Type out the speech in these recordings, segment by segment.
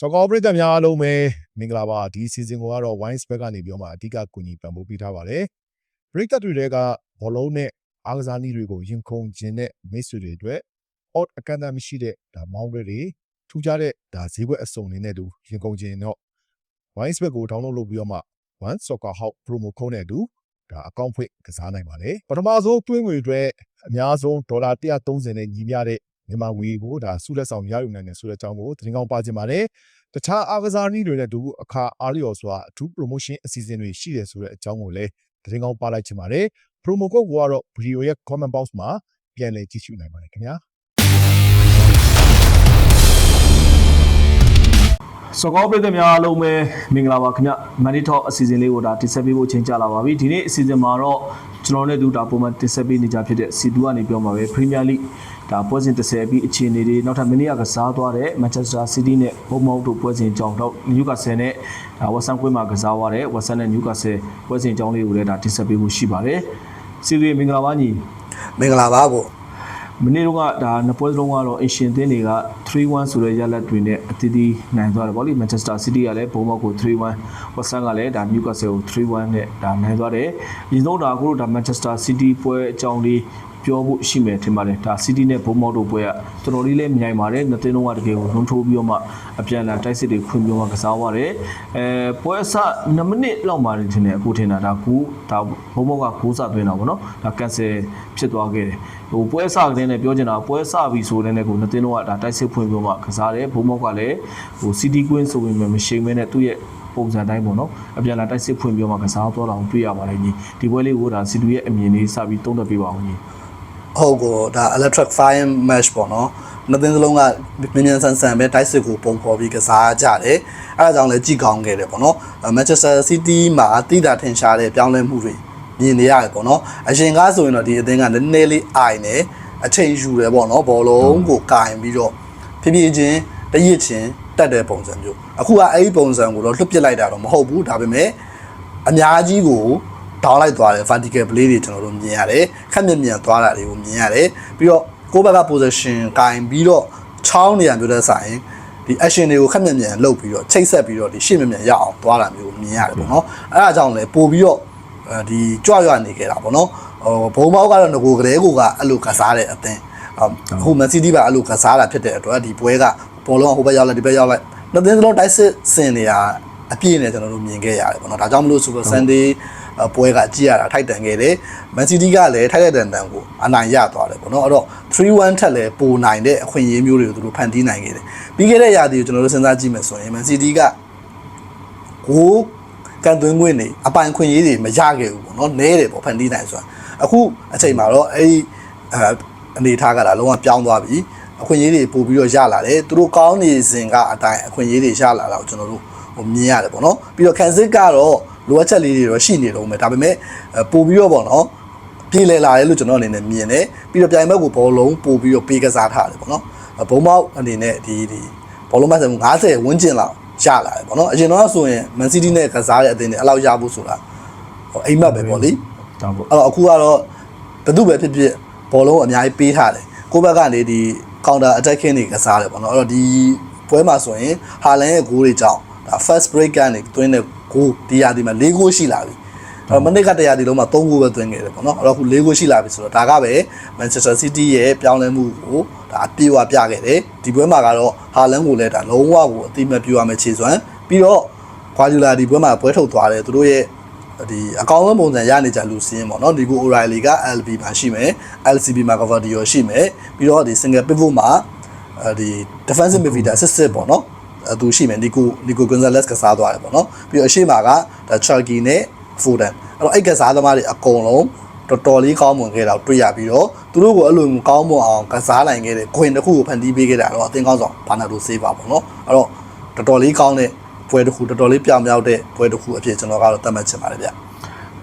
စောကောပရိသတ်များအားလုံးပဲမင်္ဂလာပါဒီ season ကိုကတော့ wine spec ကနေပြောမှာအဓိကကူညီပံ့ပိုးပေးထားပါတယ်ပရိသတ်တွေတွေကဘောလုံးနဲ့အားကစားနည်းတွေကိုရင်ခုန်ခြင်းနဲ့မိတ်ဆွေတွေအတွက် odd အကန့်အသတ်မရှိတဲ့ဒါမောင်းတွေတွေထူးခြားတဲ့ဒါဈေးကွက်အစုံတွေနဲ့တူရင်ခုန်ခြင်းတော့ wine spec ကို download လုပ်ပြီးတော့မှ one soccer house promo code နဲ့အတူဒါအကောင့်ဖွင့်ကစားနိုင်ပါတယ်ပထမဆုံးတွင်းငွေအတွက်အများဆုံးဒေါ်လာ130နဲ့ညီမျှတဲ့ မြန်မာငွေကိုဒါစုလက်ဆောင်ရယူနိုင်တယ်ဆိုတဲ့အကြောင်းကိုသတင်းကောင်းပါချင်ပါတယ်တခြားအားကစားနည်းတွေနဲ့တူအခါအားလျော်စွာအထူး promotion အစီအစဉ်တွေရှိတယ်ဆိုတဲ့အကြောင်းကိုလည်းသတင်းကောင်းပါလိုက်ချင်ပါတယ် promo code ကိုကတော့ video ရဲ့ comment box မှာပြန်လည်ကြည့်ရှုနိုင်ပါတယ်ခင်ဗျာစကောပရိသတ်များအားလုံးပဲမင်္ဂလာပါခင်ဗျမန်နီထော့အစီအစဉ်လေးကိုဒါတင်ဆက်ပေးဖို့ချိန်ကြလာပါပြီဒီနေ့အစီအစဉ်မှာတော့ကျွန်တော်နဲ့တူဒါပုံမှန်တင်ဆက်ပေးနေကြဖြစ်တဲ့စီတူကနေပြောမှာပဲပရီးမီးယားလိ ဒါပွဲစဉ်30ပြီးအခြေအနေတွေနောက်ထပ်မနေ့ကကစားသွားတဲ့မန်ချက်စတာစီးတီးနဲ့ဘုံမောက်တို့ပွဲစဉ်ကြောင်းတော့နယူကာဆယ်နဲ့ဒါဝက်ဆန်ကွင်းမှာကစားသွားတဲ့ဝက်ဆန်နဲ့နယူကာဆယ်ပွဲစဉ်ကြောင်းလေးကိုလည်းဒါတင်ဆက်ပေးဖို့ရှိပါတယ်စီတူမင်္ဂလာပါညီမင်္ဂလာပါကိုမနေ့တုန်းကဒါနှစ်ပွဲစလုံးကတော့အင်ရှင်သင်းတွေက3-1ဆိုတဲ့ရလဒ်တွေနဲ့အသီးသီးနိုင်သွားတယ်ဗောလေမန်ချက်စတာစီးတီးကလည်းဘုံမောက်ကို3-1ဝက်ဆန်ကလည်းဒါနယူကာဆယ်ကို3-1နဲ့ဒါနိုင်သွားတယ်။ဒီဆုံးဒါအခုတို့ဒါမန်ချက်စတာစီးတီးပွဲအကြောင်းလေး ပြောဖို့ရှိမယ်ထင်ပါတယ်ဒါစီးတီးနဲ့ဘုံမောက်တို့ပွဲကတော်တော်လေးလည်းမြိုင်ပါတယ်နှစ်သင်းလုံးကတကယ်ကိုလွန်ထိုးပြီးတော့မှအပြန်အလှန်တိုက်စစ်တွေခွင့်ပြုမှကစားသွားတယ်အဲပွဲအစ2မိနစ်လောက်မှတင်တယ်အခုထင်တာဒါကူဒါဘုံမောက်ကကူးစသွင်းတာဗောနော်ဒါကန်ဆယ်ဖြစ်သွားခဲ့တယ်ဟိုပွဲအစကတည်းနဲ့ပြောချင်တာပွဲအစပြီဆိုတဲ့နဲ့ကိုနှစ်သင်းလုံးကဒါတိုက်စစ်ဖွင့်ပြီးမှကစားတယ်ဘုံမောက်ကလည်းဟိုစီးတီးကွင်းဆိုပေမဲ့မရှိမဲနဲ့သူ့ရဲ့ပုံစံတိုင်းပေါ့နော်အပြန်လာတိုက်စစ်ဖွင့်ပြီးမှကစားသွားတာကိုတွေ့ရပါတယ်ညီဒီပွဲလေးကိုဒါစီတူရဲ့အမြင်လေးစပြီးသုံးသပ်ပေးပါဦးညီ ဟုတ်ကိုဒါ electric fire match ပေါ့နော်နှစ်သင်းစလုံးကမြင်းမြန်ဆန်ဆန်ပဲတိုက်စစ်ကိုပုံဖော်ပြီးကစားကြတယ်အဲဒါကြောင့်လည်းကြည်ကောင်းခဲ့တယ်ပေါ့နော် Manchester City မှာတိတာထင်ရှားတဲ့ပြောင်းလဲမှုတွေမြင်နေရတယ်ပေါ့နော်အရင်ကဆိုရင်တော့ဒီအသင်းကနည်းနည်းလေးအိုင်နေအချိန်ယူတယ်ပေါ့နော်ဘောလုံးကိုကင်ပြီးတော့ဖြည်းဖြည်းချင်းတရစ်ချင်းတက်တဲ့ပုံစံမျိုးအခုကအဲ့ဒီပုံစံကိုတော့လွတ်ပစ်လိုက်တာတော့မဟုတ်ဘူးဒါပေမဲ့အများကြီးကို ဒေါင်းလိုက်သွားတယ် vertical play တွေကျွန်တော်တို့မြင်ရတယ်ခက်မြက်မြန်သွားတာတွေကိုမြင်ရတယ်ပြီးတော့ကိုယ့်ဘက်က position ကင်ပြီးတော့ချောင်းနေရမျိုးတဲ့ဆိုင်ဒီ action တွေကိုခက်မြက်မြန်လုပ်ပြီးတော့ချိတ်ဆက်ပြီးတော့ဒီရှေ့မြက်မြန်ရအောင်သွားတာမျိုးမြင်ရတယ်ပေါ့နော်အဲဒါကြောင့်လည်းပို့ပြီးတော့အဲဒီကြွရွနေခဲ့တာပေါ့နော်ဟိုဘုံမောက်ကတော့ငကိုကလေးကိုကအဲ့လိုကစားတဲ့အသင်းဟိုမန်စီးတီးပါအဲ့လိုကစားတာဖြစ်တဲ့အတွက်ဒီပွဲကဘောလုံးဟိုဘက်ရောက်လိုက်ဒီဘက်ရောက်လိုက်နှစ်သင်းစလုံးတိုက်စစ်စင်နေတာအပြည့်နဲ့ကျွန်တော်တို့မြင်ခဲ့ရတယ်ပေါ့နော်ဒါကြောင့်မလို့ Super Sunday ပွဲကကြည့်ရတာထိုက်တန်ခဲ့တယ်။မန်စီးတီးကလည်းထိုက်တဲ့တန်တန်ကိုအနိုင်ရသွားတယ်ပေါ့နော်။အဲ့တော့3-1ထက်လည်းပိုနိုင်တဲ့အခွင့်အရေးမျိုးတွေကိုသူတို့ဖန်တီးနိုင်ခဲ့တယ်။ပြီးခဲ့တဲ့ရာသီကိုကျွန်တော်တို့စဉ်းစားကြည့်မယ်ဆိုရင်မန်စီးတီးကကိုကန်သွင်းခွင့်တွေအပိုင်ခွင့်ရေးတွေမရခဲ့ဘူးပေါ့နော်။နဲတယ်ပေါ့ဖန်တီးနိုင်ဆိုတာ။အခုအချိန်မှာတော့အဲ့ဒီအဲအနေထားကဒါလုံးဝပြောင်းသွားပြီ။အခွင့်အရေးတွေပို့ပြီးတော့ရလာတယ်။သူတို့ကောင်းနေစဉ်ကအတိုင်းအခွင့်အရေးတွေရလာတာကိုကျွန်တော်တို့ဟိုမြင်ရတယ်ပေါ့နော်။ပြီးတော့ကန်စစ်ကတော့ လိုအပ်ချက်လေးတွေတော့ရှိနေတော့မယ်ဒါပေမဲ့ပို့ပြီးတော့ပေါ့နော်ပြေလည်လာတယ်လို့ကျွန်တော်အနေနဲ့မြင်တယ်ပြီးတော့ပြိုင်ဘက်ကိုဘောလုံးပို့ပြီးတော့ပေးကစားထားတယ်ပေါ့နော်ဘုံမောက်အနေနဲ့ဒီဒီဘောလုံးမဆန်90ဝန်းကျင်လောက်ရလာတယ်ပေါ့နော်အရင်တော့ဆိုရင်မန်စီးတီးနဲ့ကစားတဲ့အသင်းတွေအဲ့လောက်ရဖို့ဆိုတာဟိုအိမ်မက်ပဲပေါ့လေတောင်းပေါ့အဲ့တော့အခုကတော့ဘယ်သူပဲဖြစ်ဖြစ်ဘောလုံးအများကြီးပေးထားတယ်ကိုယ့်ဘက်ကနေဒီ counter attacking တွေကစားတယ်ပေါ့နော်အဲ့တော့ဒီပွဲမှာဆိုရင်ဟာလန်ရဲ့ဂိုးတွေကြောင့်ဒါ first break ကနေတွင်းတဲ့ ဂိုးဒီရာဒီမှာ၄ဂိုးရှိလာပြီအဲ့တော့မနစ်ကတရားဒီလုံးမှာ၃ဂိုးပဲတွင်းခဲ့တယ်ပေါ့နော်အဲ့တော့အခု၄ဂိုးရှိလာပြီဆိုတော့ဒါကပဲ Manchester City ရဲ့ပြောင်းလဲမှုကိုဒါအပြေအဝပြခဲ့တယ်ဒီပွဲမှာကတော့ဟာလန်ကိုလည်းဒါလုံးဝကိုအတိမတ်ပြရမယ်ခြေစွမ်းပြီးတော့ Guardiola ဒီပွဲမှာပွဲထုတ်သွားတယ်သူတို့ရဲ့ဒီအကောင်းဆုံးပုံစံရနေကြလူစင်းပေါ့နော်ဒီကို O'Reilly က LB မှာရှိမယ် LCB မှာ Cavadio ရှိမယ်ပြီးတော့ဒီ single pivot မှာအဲဒီ defensive midfielder စစ်စစ်ပေါ့နော်အဲ သူရှိမယ်နီကိုနီကို Gonzalez ကစားသွားတယ်ပေါ့နော်ပြီးတော့အရှိမကဒါ Chalky နဲ့ Foden အဲ့တော့အဲ့ကစားသမားတွေအကုန်လုံးတော်တော်လေးကောင်းမွန်ခဲ့တာတွေ့ရပြီးတော့သူတို့ကိုအဲ့လိုကောင်းမွန်အောင်ကစားနိုင်ခဲ့တဲ့ Queen တစ်ခုကိုဖန်တီးပေးခဲ့တာတော့အသင်းကောင်းဆောင်ဘာနာတိုဆေးပါပေါ့နော်အဲ့တော့တော်တော်လေးကောင်းတဲ့ပွဲတစ်ခုတော်တော်လေးပြောင်မြောက်တဲ့ပွဲတစ်ခုအဖြစ်ကျွန်တော်ကတော့သတ်မှတ်ချင်ပါတယ်ဗျ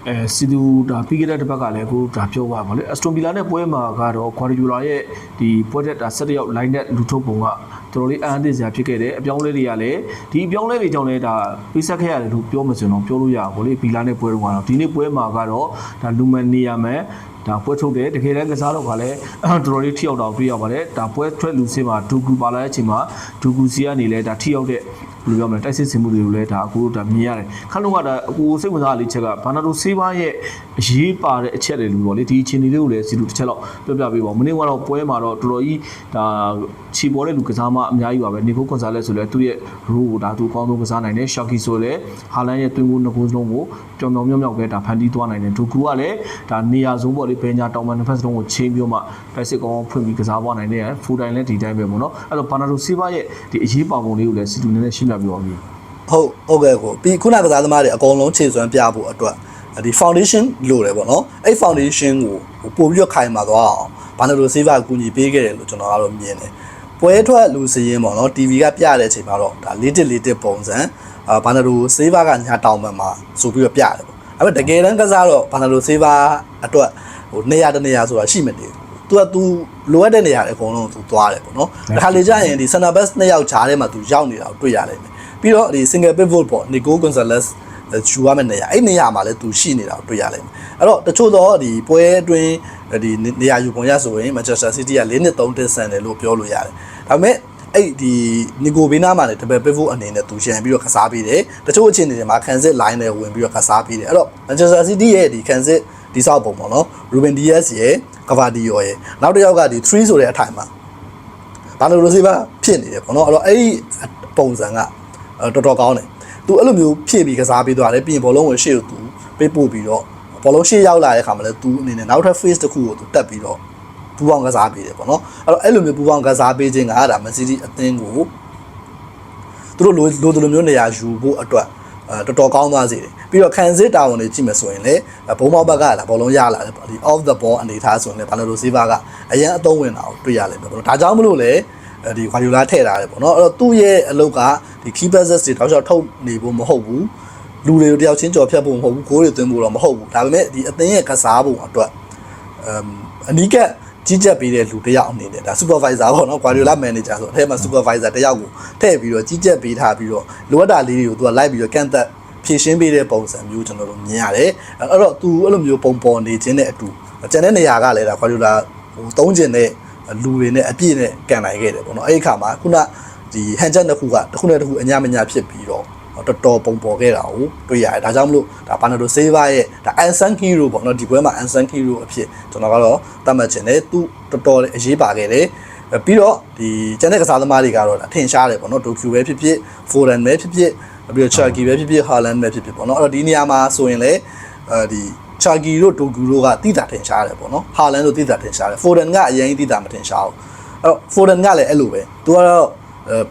အဲစီတူဒါပြီးခဲ့တဲ့တစ်ပတ်ကလည်းအခုဒါပြောပါပါလေအက်စတိုဗီလာနဲ့ပွဲမှာကတော့ကွာဒီယိုလာရဲ့ဒီပွဲတက်ဒါ၁၇ရောက် line နဲ့လူထုတ်ပုံကတတော်တော်လေးအန်အသစ်စရာဖြစ်ခဲ့တယ်အပြောင်းလဲတွေကလည်းဒီအပြောင်းလဲတွေကြောင့်လည်းဒါပေးဆက်ခဲ့ရတယ်လို့ပြောမှဆိုတော့ပြောလို့ရပါဘူးလေဘီလာနဲ့ပွဲတော့ကတော့ဒီနေ့ပွဲမှာကတော့ဒါလူမန်နီယာမန်ဒါပွဲထုတ်တယ်တကယ်တမ်းကစားတော့ကလည်းတော်တော်လေးထိရောက်တော့တွေ့ရပါတယ်ဒါပွဲထွက်လူစင်းမှာဒူကူပါလာတဲ့အချိန်မှာဒူကူစီကနေလဲဒါထိရောက်တဲ့ ဘယ်လိုပြောမလဲတိုက်စစ်စင်မှုတွေကိုလည်းဒါအခုဒါမြင်ရတယ်ခန့်လုံးကဒါအခုစိတ်ဝင်စားလေးချက်ကဘာနာတိုဆေးပါရဲ့အရေးပါတဲ့အချက်တွေလို့ပေါ့လေဒီအချိန်လေးကိုလည်းစီလူတစ်ချက်တော့ပြောပြပေးပါဦးမနေ့ကတော့ပွဲမှာတော့တော်တော်ကြီးဒါခြေပေါ်တဲ့လူကစားမအများကြီးပါပဲနေဖို့ကွန်ဆာလက်ဆိုလည်းသူ့ရဲ့ role ကိုဒါသူအကောင်းဆုံးကစားနိုင်တယ်ရှော့ကီဆိုလည်းဟာလန်ရဲ့တွင်းကိုနှစ်ကိုစလုံးကိုပြောင်ပြောင်မြောက်မြောက်ပဲဒါဖန်တီးသွားနိုင်တယ်ဒူကူကလည်းဒါနေရာဆုံးပေါ့လေဘယ်ညာတောင်ပန်နှစ်ဖက်စလုံးကိုချင်းပြီးတော့မှတိုက်စစ်ကောင်းဖွင့်ပြီးကစားသွားနိုင်တယ်ဖူတိုင်းလည်းဒီတိုင်းပဲပေါ့နော်အဲ့တော့ဘာနာတိုဆေးပါရဲ့ဒီအရေးပါပုံလေးကိုလည်းစီလူနည်းနည်းရှင်းပြပြပါဦးဟုတ်ဟုတ်ကဲ့ကိုပြီးခုနကစားသမားတွေအကုန်လုံးခြေစွမ်းပြဖို့အတွက်ဒီ foundation လိုတယ်ပေါ့နော်အဲ့ foundation ကိုပို့ပြီးတော့ခိုင်မာသွားအောင်ဘာလို့လို့ save ကူညီပေးခဲ့တယ်လို့ကျွန်တော်ကတော့မြင်တယ်ပွဲထွက်လူစရင်ပေါ့နော် TV ကပြတဲ့အချိန်မှာတော့ဒါလေးတစ်လေးတစ်ပုံစံအာဘာလို့ save ကညာတောင်ပံမှာဆိုပြီးတော့ပြတယ်ပေါ့အဲ့တော့တကယ်တမ်းကစားတော့ဘာလို့ save အတွက်ဟိုနေရာတနေရာဆိုတာရှိမနေဘူး သူကသူလိုအပ်တဲ့နေရာတွေအကုန်လုံးသူသွားတယ်ပေါ့နော်ဒါခါလေကြရင်ဒီ center back နှစ်ယောက်ချားထဲမှာသူရောက်နေတာကိုတွေ့ရလိမ့်မယ်ပြီးတော့ဒီ single pivot ပေါ့ Nico Gonzalez ယူရမယ့်နေရာအဲ့နေရာမှာလည်းသူရှိနေတာကိုတွေ့ရလိမ့်မယ်အဲ့တော့တချို့တော့ဒီပွဲအတွင်းဒီနေရာယူပုံရဆိုရင် Manchester City က၄နှစ်3တက်ဆန်တယ်လို့ပြောလို့ရတယ်ဒါပေမဲ့အဲ့ဒီနီကိုဘေးနားမှာလည်းတပည့် pivot အနေနဲ့သူရှန်ပြီးတော့ကစားပေးတယ်တချို့အခြေအနေတွေမှာခံစစ် line နဲ့ဝင်ပြီးတော့ကစားပေးတယ်အဲ့တော့ Manchester City ရဲ့ဒီခံစစ်ဒီဆောက်ပုံပေါ့နော် Ruben Dias ရဲ့ ကဗာဒီယောရဲ့နောက်တစ်ယောက်ကဒီ3ဆိုတဲ့အထိုင်မှာဘာလို့လိုစီပါဖြစ်နေတယ်ပေါ့နော်အဲ့တော့အဲ့ဒီပုံစံကတော်တော်ကောင်းတယ်သူအဲ့လိုမျိုးဖြည့်ပြီးကစားပေးသွားတယ်ပြီးရင်ဘောလုံးဝင်ရှေ့ကိုသူပေးပို့ပြီးတော့ဘောလုံးရှေ့ရောက်လာတဲ့အခါမှာလည်းသူအနေနဲ့နောက်ထပ် face တစ်ခုကိုသူတက်ပြီးတော့ပူပေါင်းကစားပေးတယ်ပေါ့နော်အဲ့တော့အဲ့လိုမျိုးပူပေါင်းကစားပေးခြင်းကဒါမန်စီးတီးအသင်းကိုသူတို့လိုလိုလိုမျိုးနေရာယူဖို့အတွက် တော်တော်ကောင်းသွားစေတယ်ပြီးတော့ခံစစ်တာဝန်တွေကြည့်မယ်ဆိုရင်လေဘုံမောက်ဘက်ကလာဘောလုံးရလာတယ်ပေါ့ဒီ off the ball အနေထားဆိုရင်လေဘာလို့လိုစေးပါကအရင်အသုံးဝင်တာကိုတွေ့ရလိမ့်မယ်ပေါ့နော်ဒါကြောင့်မလို့လေဒီခွာယူလာထည့်ထားတယ်ပေါ့နော်အဲ့တော့သူ့ရဲ့အလုပ်ကဒီ key passes တွေတောက်လျှောက်ထုတ်နေဖို့မဟုတ်ဘူးလူတွေကိုတယောက်ချင်းကြော်ဖြတ်ဖို့မဟုတ်ဘူးဂိုးတွေသွင်းဖို့တော့မဟုတ်ဘူးဒါပေမဲ့ဒီအသင်းရဲ့ကစားပုံအတွက်အမ်အနီးကပ် ကြီးကြပ်ပေးတဲ့လူတစ်ယောက်အနေနဲ့ဒါ supervisor ပေါ့နော် Guardiola manager ဆိုအထက်မှာ supervisor တစ်ယောက်ကိုထည့်ပြီးတော့ကြီးကြပ်ပေးထားပြီးတော့လိုအပ်တာလေးတွေကိုသူကလိုက်ပြီးတော့ကန့်သက်ဖြည့်ရှင်းပေးတဲ့ပုံစံမျိုးကျွန်တော်တို့မြင်ရတယ်အဲ့တော့သူအဲ့လိုမျိုးပုံပေါ်နေခြင်းနဲ့အတူကျန်တဲ့နေရာကလည်းဒါ Guardiola ဟိုသုံးကျင်တဲ့လူတွေနဲ့အပြည့်နဲ့ကန်နိုင်ခဲ့တယ်ပေါ့နော်အဲ့ဒီအခါမှာခုနဒီဟန်ချက်နှစ်ခုကတစ်ခုနဲ့တစ်ခုအညာမညာဖြစ်ပြီးတော့ တော်တော်ပုံပေါ်ခဲ့တာကိုတွေ့ရတယ်ဒါကြောင့်မလို့ဒါဘာနာဒိုဆေးဗာရဲ့ဒါ unsung hero ပေါ့နော်ဒီပွဲမှာ unsung hero အဖြစ်ကျွန်တော်ကတော့သတ်မှတ်ခြင်းတယ်သူတော်တော်အရေးပါခဲ့တယ်ပြီးတော့ဒီကျန်တဲ့ကစားသမားတွေကတော့အထင်ရှားတယ်ပေါ့နော်ဒိုကျူပဲဖြစ်ဖြစ်ဖိုရန်ပဲဖြစ်ဖြစ်ပြီးတော့ချာကီပဲဖြစ်ဖြစ်ဟာလန်ပဲဖြစ်ဖြစ်ပေါ့နော်အဲ့တော့ဒီနေရာမှာဆိုရင်လေအဲဒီချာကီတို့ဒိုကျူတို့ကတိတာထင်ရှားတယ်ပေါ့နော်ဟာလန်တို့တိတာထင်ရှားတယ်ဖိုရန်ကအရင်တိတာမထင်ရှားဘူးအဲ့တော့ဖိုရန်ကလည်းအဲ့လိုပဲသူကတော့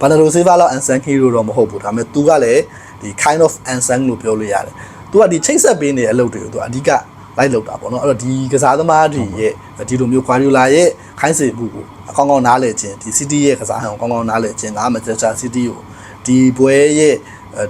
ဘာနာဒိုဆေးဗာလောက် unsung hero တော့မဟုတ်ဘူးဒါပေမဲ့သူကလည်းဒီ kind of unsung လို့ပြောလို့ရတယ်။ तू ကဒီချိတ်ဆက်ပေးနေတဲ့အလုပ်တွေကို तू အဓိကလိုက်လုပ်တာပေါ့နော်။အဲ့တော့ဒီကစားသမားတွေရဲ့ဒီလိုမျိုး Guardiola ရဲ့ခိုင်းစေမှုကိုအကောင်းကောင်းနားလည်ခြင်းဒီ City ရဲ့ကစားဟန်ကိုအကောင်းကောင်းနားလည်ခြင်းဒါမှ Manchester City ကိုဒီပွဲရဲ့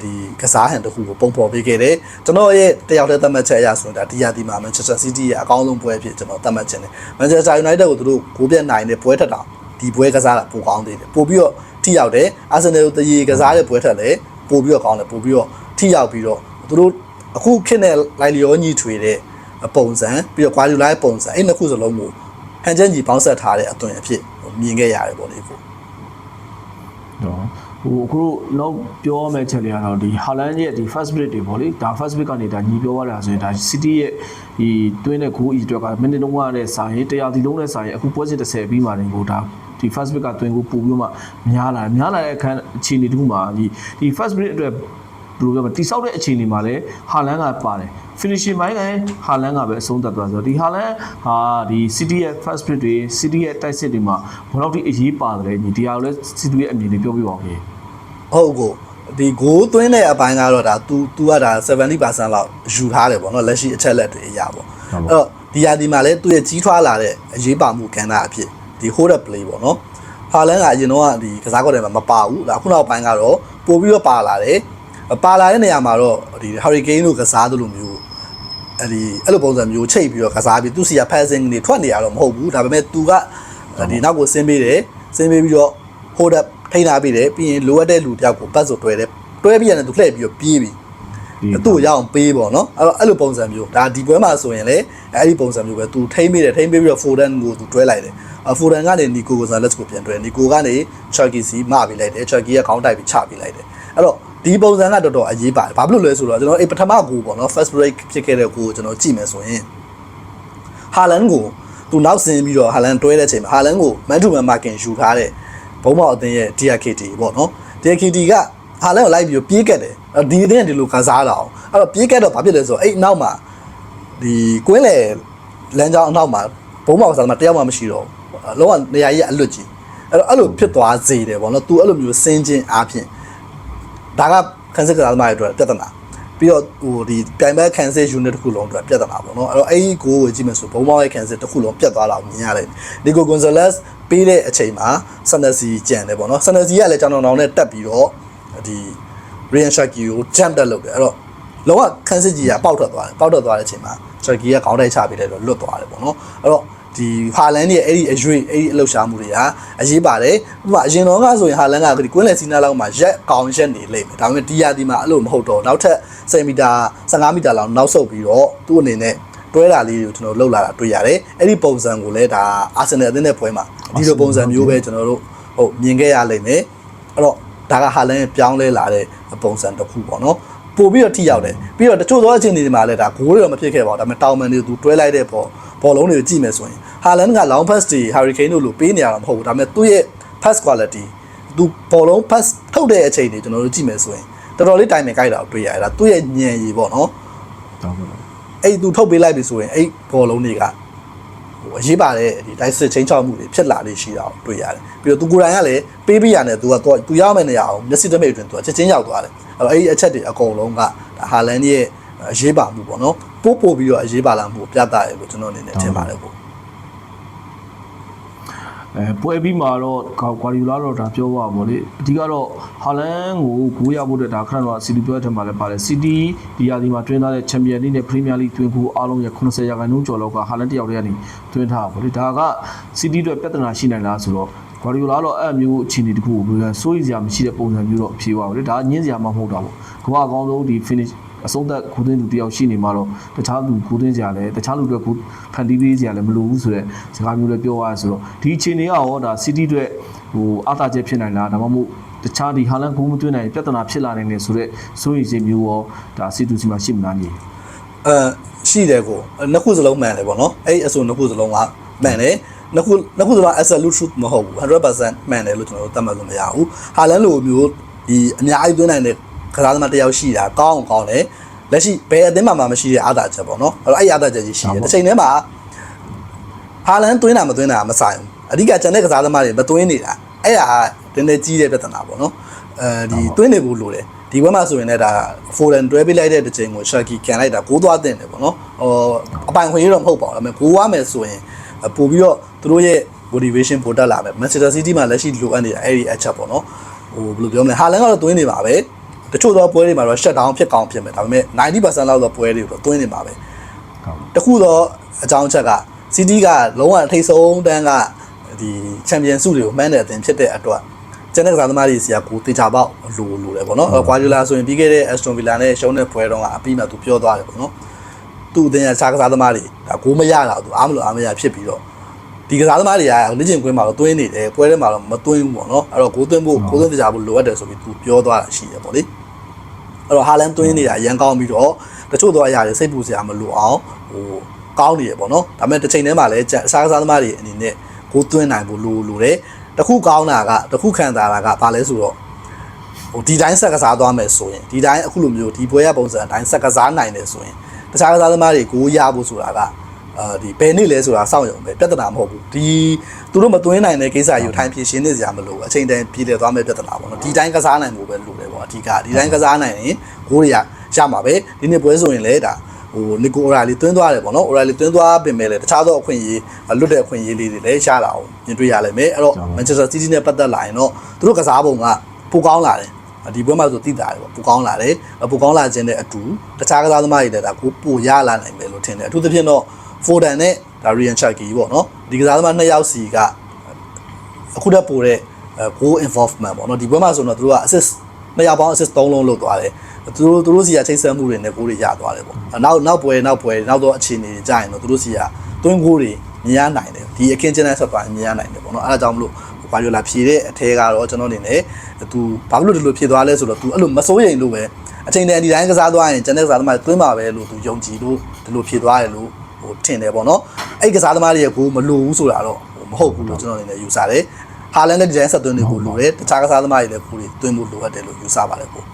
ဒီကစားဟန်တစ်ခုကိုပုံဖော်ပေးခဲ့တယ်။ကျွန်တော်ရဲ့တယောက်တည်းသတ်မှတ်ချက်အရဆိုရင်ဒါဒီယာဒီမှာ Manchester City ရဲ့အကောင်းဆုံးပွဲဖြစ်ကျွန်တော်သတ်မှတ်ခြင်းတယ်။ Manchester United ကိုသူတို့ဂိုးပြတ်နိုင်တဲ့ပွဲထက်တောင်ဒီပွဲကစားတာပိုကောင်းသေးတယ်။ပို့ပြီးတော့ ထိရောက်တယ်။ Arsenal ကိုတရေကစားတဲ့ပွဲထက်လည်းပို့ပြီးတော့ကောင်းတယ်ပို့ပြီးတော့ထိရောက်ပြီးတော့သူတို့အခုခေတ်နဲ့လိုက်လျောညီထွေတဲ့ပုံစံပြီးတော့ Guardiola ရဲ့ပုံစံအဲ့နှစ်ခုစလုံးကိုဟန်ချက်ကြီးပေါင်းဆက်ထားတဲ့အသွင်အဖြစ်မြင်ခဲ့ရတယ်ပေါ့လေကိုနော်ဟိုအခုတို့နောက်ပြောရမယ့်ချက်လေးကတော့ဒီဟာလန်ရဲ့ဒီ first break တွေပေါ့လေဒါ first break ကနေဒါညီပြောရတာဆိုရင်ဒါ City ရဲ့ဒီတွင်းတဲ့ဂိုးအီအတွက်ကမိနစ်တုန်းကတဲ့စာရင်တရားဒီလုံးနဲ့စာရင်အခုပွဲစဉ်30ပြီးမှနေကိုဒါ ဒီ first break ကတွင်ကိုပို့ပြီးမှများလာများလာတဲ့အခန်းအခြေအနေတခုမှာဒီဒီ first break အတွက်ဘယ်လိုပြောမလဲတိဆောက်တဲ့အခြေအနေမှာလည်းဟာလန်ကပါတယ် finishing ပိုင်းလည်းဟာလန်ကပဲအဆုံးသတ်သွားဆိုတော့ဒီဟာလန်ဟာဒီ City ရဲ့ first break တွေ City ရဲ့တိုက်စစ်တွေမှာဘယ်တော့ထိအရေးပါတယ်ညီတရားကိုလည်း City ရဲ့အမြင်တွေပြောပြပါဦးခင်ဟုတ်ကိုဒီဂိုးသွင်းတဲ့အပိုင်းကတော့ဒါ तू तू ကဒါ70%လောက်ယူထားတယ်ပေါ့နော်လက်ရှိအချက်လက်တွေအရာပေါ့အဲ့တော့ဒီယာဒီမှာလည်းသူ့ရဲ့ကြီးထွားလာတဲ့အရေးပါမှုကဏ္ဍအဖြစ် ဒီ hold up play ပေါ့နော်ဟာလန်ကအရင်တော့ဒီကစားကွက်ထဲမှာမပါဘူးဒါခုနောက်ပိုင်းကတော့ပို့ပြီးတော့ပါလာတယ်ပါလာတဲ့နေရာမှာတော့ဒီ Hurricane တို့ကစားသလိုမျိုးအဲ့ဒီအဲ့လိုပုံစံမျိုးချိတ်ပြီးတော့ကစားပြီးသူစီက passing တွေထွက်နေရတော့မဟုတ်ဘူးဒါပေမဲ့ तू ကဒီနောက်ကိုဆင်းပေးတယ်ဆင်းပေးပြီးတော့ hold up ထိန်းထားပြီးတယ်ပြီးရင်လိုအပ်တဲ့လူတယောက်ကိုပတ်ဆိုတွဲတယ်တွဲပြီးရတယ်သူလှည့်ပြီးတော့ပြေးပြီဒီ သူ့ကိုရအောင်ပေးပေါ့နော်အဲ့တော့အဲ့လိုပုံစံမျိုးဒါဒီပွဲမှာဆိုရင်လေအဲ့ဒီပုံစံမျိုးပဲသူထိမ့်မိတယ်ထိမ့်ပြီးပြီးတော့ Foden ကိုသူတွဲလိုက်တယ်အ Foden ကနေနီကိုကိုဇာလက်စ်ကိုပြန်တွဲနီကိုကနေ Chucky စီမပေးလိုက်တယ် Chucky ကခေါင်းတိုက်ပြီးချပေးလိုက်တယ်အဲ့တော့ဒီပုံစံကတော်တော်အရေးပါတယ်ဘာဖြစ်လို့လဲဆိုတော့ကျွန်တော်အဲ့ပထမကူပေါ့နော် first break ဖြစ်ခဲ့တဲ့ကူကိုကျွန်တော်ကြည့်မယ်ဆိုရင်ဟာလန်ကိုသူနောက်ဆင်းပြီးတော့ဟာလန်တွဲတဲ့အချိန်မှာဟာလန်ကို man to man marking ယူထားတဲ့ဘုံမောက်အသင်းရဲ့ DRKT ပေါ့နော် DRKT က ဟာလန်ကိုလိုက်ပြီးတော့ပြေးကတ်တယ်အဲ့တော့ဒီအသင်းကဒီလိုကစားတာအောင်အဲ့တော့ပြေးကတ်တော့ဘာဖြစ်လဲဆိုတော့အဲ့နောက်မှာဒီကွင်းလေလမ်းကြောင်းအနောက်မှာဘုံမောက်စားမှာတယောက်မှမရှိတော့ဘူးလုံးဝနေရာကြီးကအလွတ်ကြီးအဲ့တော့အဲ့လိုဖြစ်သွားစေတယ်ပေါ့နော်သူအဲ့လိုမျိုးစင်းချင်းအားဖြင့်ဒါကခန်းစစ်ကစားသမားတွေအတွက်ပြဿနာပြီးတော့ဟိုဒီပြိုင်ဘက်ခန်းစစ် unit တစ်ခုလုံးအတွက်ပြဿနာပေါ့နော်အဲ့တော့အဲ့ဒီကိုကိုကြည့်မယ်ဆိုဘုံမောင်းရဲ့ခန်းစစ်တစ်ခုလုံးပြတ်သွားတာကိုမြင်ရတယ်ဒီကိုဂွန်ဇာလက်စ်ပေးတဲ့အချိန်မှာဆန်နစီကြံတယ်ပေါ့နော်ဆန်နစီကလည်းကျွန်တော်တောင်နဲ့တက်ပြီးတော့ ဒီရီယန်ရှက်ကီကိုဂျမ်တက်လုပ်တယ်အဲ့တော့လောကခန်းစစ်ကြီးကပေါက်ထွက်သွားတယ်ပေါက်ထွက်သွားတဲ့အချိန်မှာရှက်ကီကခေါင်းတိုက်ချပေးတယ်တော့လွတ်သွားတယ်ပေါ့နော်အဲ့တော့ဒီဟာလန်ရဲ့အဲ့ဒီအရွေးအဲ့ဒီအလှရှာမှုတွေကအရေးပါတယ်ဥပမာအရင်တော့ကဆိုရင်ဟာလန်ကဒီကွင်းလယ်စီနာလောက်မှာရက်ကောင်ရက်နေလိမ့်မယ်ဒါပေမဲ့ဒီယာဒီမှာအဲ့လိုမဟုတ်တော့နောက်ထပ်10မီတာ15မီတာလောက်နောက်ဆုတ်ပြီးတော့သူ့အနေနဲ့တွဲတာလေးတွေကိုကျွန်တော်လှုပ်လာတာတွေ့ရတယ်အဲ့ဒီပုံစံကိုလည်းဒါအာဆင်နယ်အသင်းနဲ့ပွဲမှာဒီလိုပုံစံမျိုးပဲကျွန်တော်တို့ဟုတ်မြင်ခဲ့ရလိမ့်မယ်အဲ့တော့ ဒါကဟာလန်ရဲ့ပြောင်းလဲလာတဲ့ပုံစံတစ်ခုပေါ့နော်ပို့ပြီးတော့ထိရောက်တယ်ပြီးတော့တချို့သောအခြေအနေတွေမှာလည်းဒါဂိုးတွေတော့မဖြစ်ခဲ့ပါဘူးဒါပေမဲ့တောင်မန်တွေသူတွဲလိုက်တဲ့ပေါ်ဘောလုံးတွေကိုကြည့်မယ်ဆိုရင်ဟာလန်က long pass တွေ Hurricane တို့လိုပေးနေရတာမဟုတ်ဘူးဒါပေမဲ့သူ့ရဲ့ pass quality သူဘောလုံး pass ထုတ်တဲ့အချိန်တွေကျွန်တော်တို့ကြည့်မယ်ဆိုရင်တော်တော်လေးတိုင်ပင်ကြိုက်တာကိုတွေ့ရတယ်ဒါသူ့ရဲ့ညံရီပေါ့နော်တောင်းပါအဲ့သူထုတ်ပေးလိုက်ပြီဆိုရင်အဲ့ဘောလုံးတွေကဟို အရေးပါတဲ့ဒီတိုက်စစ်ချင်းချောက်မှုတွေဖြစ်လာလေးရှိတာကိုတွေ့ရတယ်ပြီးတော့သူကိုယ်တိုင်ကလည်းပေးပေးရတယ်သူကတော့သူရောက်မယ့်နေရာအောင်မျက်စိတမိတ်တွင်သူကချက်ချင်းရောက်သွားတယ်အဲ့တော့အဲ့ဒီအချက်တွေအကုန်လုံးကဒါဟာလန်ရဲ့အရေးပါမှုပေါ့နော်ပို့ပို့ပြီးတော့အရေးပါလာမှုကိုပြသတယ်လို့ကျွန်တော်အနေနဲ့ထင်ပါတယ်ပေါ့ အဲပွဲပြီးမှာတော့ကွာဒီလာတော့ဒါပြောပါမို့လေအဓိကတော့ဟာလန်ကိုဂိုးရဖို့တဲ့ဒါခဏတော့စီတီပွဲထဲမှာလည်းပါတယ်စီတီဒီယာဒီမှာတွင်းထားတဲ့ချန်ပီယံလိနဲ့ပရီးမီးယားလိတွင်းဖို့အားလုံးရဲ့80ရာခိုင်နှုန်းကျော်လောက်ကဟာလန်တယောက်တည်းကနေတွင်းထားတာပေါ့လေဒါကစီတီအတွက်ပြဿနာရှိနိုင်လားဆိုတော့ကွာဒီလာတော့အဲ့မျိုးအခြေအနေတခုကိုဘယ်လိုစိုးရိမ်စရာမရှိတဲ့ပုံစံမျိုးတော့ဖြေပါဘူးလေဒါညင်းစရာမှမဟုတ်တာပေါ့ကမ္ဘာအကောင်းဆုံးဒီ finish အဆုံးသက်ခိုးသွင်းသူတယောက်ရှိနေမှာတော့တခြားသူခိုးသွင်းကြရလဲတခြားလူတွေခိုးဖန်တီးပေးကြရလဲမလိုဘူးဆိုတော့စကားမျိုးလည်းပြောရဆိုတော့ဒီအခြေအနေကရောဒါ City အတွက်ဟိုအသာချက်ဖြစ်နိုင်လားဒါမှမဟုတ်တခြားဒီဟာလန်ဂိုးမသွင်းနိုင်ပြဿနာဖြစ်လာနိုင်တယ်ဆိုတော့စိုးရိမ်စိတ်မျိုးရောဒါ City စီမှာရှိမလားညီအဲရှိတယ်ကိုနှစ်ခုစလုံးမှန်တယ်ပေါ့နော်အဲ့ဒီအဆိုနှစ်ခုစလုံးကမှန်တယ်နှစ်ခုနှစ်ခုစလုံး absolute truth မဟုတ်ဘူး100%မှန်တယ်လို့ကျွန်တော်တို့သတ်မှတ်လို့မရဘူးဟာလန်လိုမျိုးဒီအများကြီးသွင်းနိုင်တဲ့ ကစားသမားတစ်ယောက်ရှိတာကောင်းအောင်ကောင်းတယ်လက်ရှိဘယ်အသင်းမှမှမရှိတဲ့အာသာချက်ပေါ့နော်အဲ့တော့အဲ့ဒီအာသာချက်ကြီးရှိတယ်တစ်ချိန်တည်းမှာဟာလန်သွင်းတာမသွင်းတာမဆိုင်ဘူးအဓိကကျန်တဲ့ကစားသမားတွေမသွင်းနေတာအဲ့ဒါကတင်းတင်းကြီးတဲ့ပြဿနာပေါ့နော်အဲဒီသွင်းနေဖို့လိုတယ်ဒီဘက်မှာဆိုရင်လည်းဒါ foreign တွဲပေးလိုက်တဲ့တစ်ချိန်ကို Shaki ကန်လိုက်တာကိုးသွားတင်တယ်ပေါ့နော်ဟိုအပိုင်ခွင့်ရတော့မဟုတ်ပါဘူးဒါပေမဲ့ကိုးရမယ်ဆိုရင်ပို့ပြီးတော့သူတို့ရဲ့ motivation ပိုတက်လာမယ် Manchester City မှာလက်ရှိလိုအပ်နေတာအဲ့ဒီအချက်ပေါ့နော်ဟိုဘယ်လိုပြောမလဲဟာလန်ကတော့တွင်းနေပါပဲ တချို့သောပွဲတွေမှာတော့ shut down ဖြစ်ကောင်းဖြစ်မယ်ဒါပေမဲ့90%လောက်သောပွဲတွေတော့တွင်းနေပါပဲဟုတ်တခုသောအကြောင်းအချက်က City ကလုံးဝထိတ်ဆုံးတန်းကဒီချန်ပီယံဆုတွေကိုမှန်းတဲ့အသင်းဖြစ်တဲ့အတွက်ကျန်တဲ့ကစားသမားတွေစီကကိုတေချာပေါက်လိုလိုတယ်ပေါ့နော်။ကွာဂျူလာဆိုရင်ပြီးခဲ့တဲ့ Aston Villa နဲ့ရှုံးတဲ့ပွဲတုန်းကအပြီးမှသူပြောသွားတယ်ပေါ့နော်။သူ့အသင်းကစားကစားသမားတွေဒါကိုမရတာသူအားမလို့အားမရဖြစ်ပြီးတော့ ဒီကစားသမားတွေကလေ့ကျင့်ကွင်းမှာတော့တွင်းနေတယ်ပွဲထဲမှာတော့မတွင်းဘူးပေါ့နော်။အဲ့တော့ကိုသွင်းဖို့ကိုသွင်းတေချာဖို့လိုအပ်တယ်ဆိုပြီးသူပြောသွားတာရှိတယ်ပေါ့လေ။အဲ့တော့ဟာလန်တွင်းနေတာအရန်ကောင်းပြီးတော့တချို့တော့အရာတွေစိတ်ပူစရာမလိုအောင်ဟိုကောင်းနေရပေါ့နော်ဒါပေမဲ့တစ်ချိန်တည်းမှာလည်းအစားကစားသမားတွေအနေနဲ့ကိုသွင်းနိုင်ဖို့လိုလိုတယ်တခုကောင်းတာကတခုခံတာကဘာလဲဆိုတော့ဟိုဒီတိုင်းဆက်ကစားသွားမယ်ဆိုရင်ဒီတိုင်းအခုလိုမျိုးဒီပွဲရပုံစံအတိုင်းဆက်ကစားနိုင်တယ်ဆိုရင်တခြားကစားသမားတွေကိုရဖို့ဆိုတာက အာဒီဘယ်နေ့လဲဆိုတာစောင့်ရုံပဲပြဿနာမဟုတ်ဘူးဒီသူတို့မသွင်းနိုင်တဲ့ကိစ္စယူထိုင်ဖြေရှင်းနေစရာမလိုဘူးအချိန်တန်ပြည်တယ်သွားမယ့်ပြဿနာပေါ့နော်ဒီတိုင်းကစားနိုင်ဖို့ပဲလိုတယ်ပေါ့အဓိကဒီတိုင်းကစားနိုင်ရင်ကိုရီးယားရမှာပဲဒီနေ့ပွဲဆိုရင်လည်းဒါဟိုနီကိုအိုရာလီတွင်းသွားတယ်ပေါ့နော်အိုရာလီတွင်းသွားပြင်မဲ့လေတခြားသောအခွင့်အရေးလွတ်တဲ့အခွင့်အရေးလေးတွေလည်းရလာအောင်မြင်တွေ့ရလိမ့်မယ်အဲ့တော့ Manchester City နဲ့ပတ်သက်လာရင်တော့သူတို့ကစားပုံကပိုကောင်းလာတယ်ဒီပွဲမှာဆိုတိတာတယ်ပေါ့ပိုကောင်းလာတယ်ပိုကောင်းလာခြင်းတဲ့အတူတခြားကစားသမားတွေလည်းဒါကိုပိုရလာနိုင်မယ်လို့ထင်တယ်အထူးသဖြင့်တော့ Foden နဲ့ဒါ Ryan Cherky ပေါ့နော်ဒီကစားသမားနှစ်ယောက်စီကအခုတက်ပိုတဲ့အဲ goal involvement ပေါ့နော်ဒီဘက်မှာဆိုတော့သူတို့က assist နှစ်ယောက်ပေါင်း assist 3လုံးလုပ်သွားတယ်သူတို့သူတို့စီကချိတ်ဆက်မှုတွေနဲ့ goal တွေရသွားတယ်ပေါ့နောက်နောက်ပွဲနောက်ပွဲနောက်တော့အခြေအနေတွေကြာရင်တော့သူတို့စီကတွင်း goal တွေမြင်ရနိုင်တယ်ဒီအခင်းကျင်းတဲ့ဆက်သွားမြင်ရနိုင်တယ်ပေါ့နော်အဲဒါကြောင့်မလို့ဘာလို့လာဖြေတဲ့အထဲကတော့ကျွန်တော်အနေနဲ့သူဘာလို့ဒီလိုဖြေသွားလဲဆိုတော့သူအဲ့လိုမစိုးရိမ်လို့ပဲအချိန်တန်ဒီတိုင်းကစားသွားရင်ကျန်တဲ့ကစားသမားတွေတွင်းပါပဲလို့သူယုံကြည်လို့ဒီလိုဖြေသွားတယ်လို့ ဟိုထင်တယ်ပေါ့နော်အဲ့ကစားသမားတွေရဲ့ကိုမလိုဘူးဆိုတာတော့မဟုတ်ဘူးလို့ကျွန်တော်အနေနဲ့ယူဆတယ်ဟာလန်နဲ့ဒီတိုင်းဆက်သွင်းတွေကိုလိုတယ်တခြားကစားသမားတွေလည်းကိုတွေတွင်းဖို့လိုအပ်တယ်လို့ယူဆပါတယ်ပေါ့